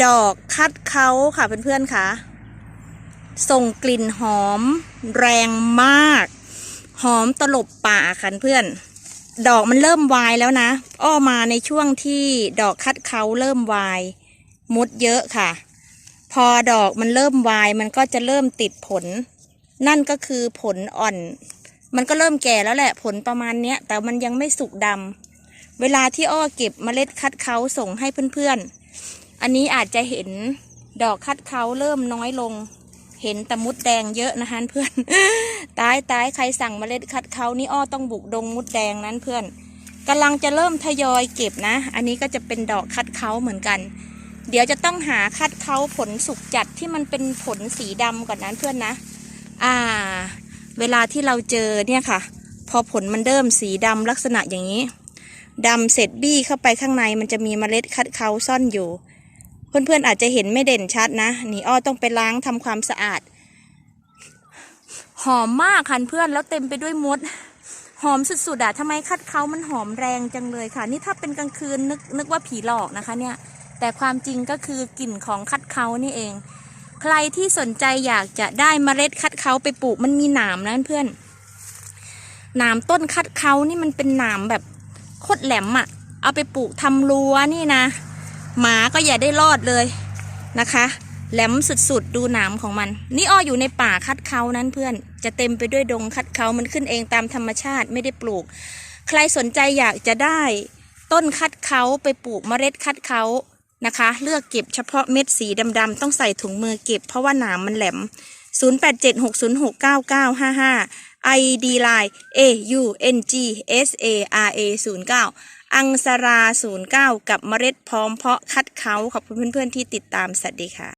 ดอกคัดเขาค่ะเพื่อนๆค่ะ ส่งกลิ่นหอมแรงมาก หอมตลบป่าค่ะเพื่อน ดอกมันเริ่มวายแล้วนะ อ้อมาในช่วงที่ดอกคัดเขาเริ่มวายมดเยอะค่ะ พอดอกมันเริ่มวายมันก็จะเริ่มติดผล นั่นก็คือผลอ่อน มันก็เริ่มแก่แล้วแหละผลประมาณเนี้ย แต่มันยังไม่สุกดำเวลาที่อ้อเก็บเมล็ดคัดเขาส่งให้เพื่อนๆ อันนี้อาจจะเห็นดอกคัดเขาเริ่มน้อยลง เห็นต่มุดแดงเยอะนะคะเพื่อน ตายตายใครสั่งเมล็ดคัดเขานี่อ้อต้องบุกดงมุดแดงนั้นเพื่อนกำลังจะเริ่มทยอยเก็บนะ อันนี้ก็จะเป็นดอกคัดเขาเหมือนกัน เดี๋ยวจะต้องหาคัดเขาผลสุกจัดที่มันเป็นผลสีดำก่อนนั้นเพื่อนนะ อ่า เวลาที่เราเจอเนี่ยค่ะ พอผลมันเริ่มสีดำลักษณะอย่างนี้ดำเสร็จบี้เข้าไปข้างในมันจะมีเมล็ดคัดเขาซ่อนอยู่ เพื่อนๆอาจจะเห็นไม่เด่นชัดนะ นี่อ้อต้องไปล้างทำความสะอาด หอมมากค่ะเพื่อนแล้วเต็มไปด้วยมด หอมสุดๆอะทำไมคัดเขามันหอมแรงจังเลยค่ะ นี่ถ้าเป็นกลางคืนนึกนึกว่าผีหลอกนะคะเนี่ย แต่ความจริงก็คือกลิ่นของคัดเขานี่เอง ใครที่สนใจอยากจะได้เมล็ดคัดเขาไปปลูกมันมีหนามนะเพื่อนหนามต้นคัดเขานี่มันเป็นหนามแบบโคตรแหลมอะ่ะเอาไปปลูกทำรั้วนี่นะ หมาก็อย่าได้รอดเลยนะคะ แหลมสุดๆ ดูหนามของมัน นี่อ้ออยู่ในป่าคัดเขานั้นเพื่อน จะเต็มไปด้วยดงคัดเขามันขึ้นเองตามธรรมชาติไม่ได้ปลูก ใครสนใจอยากจะได้ต้นคัดเขาไปปลูกเมล็ดคัดเขานะคะ เลือกเก็บเฉพาะเม็ดสีดำๆต้องใส่ถุงมือเก็บเพราะว่าหนามมันแหลม 0876069955 ID line A U N G S A R A 09 อังสรา09 กับเมล็ดพร้อมเพาะคัดเขาขอบคุณเพื่อนๆที่ติดตามสวัสดีค่ะ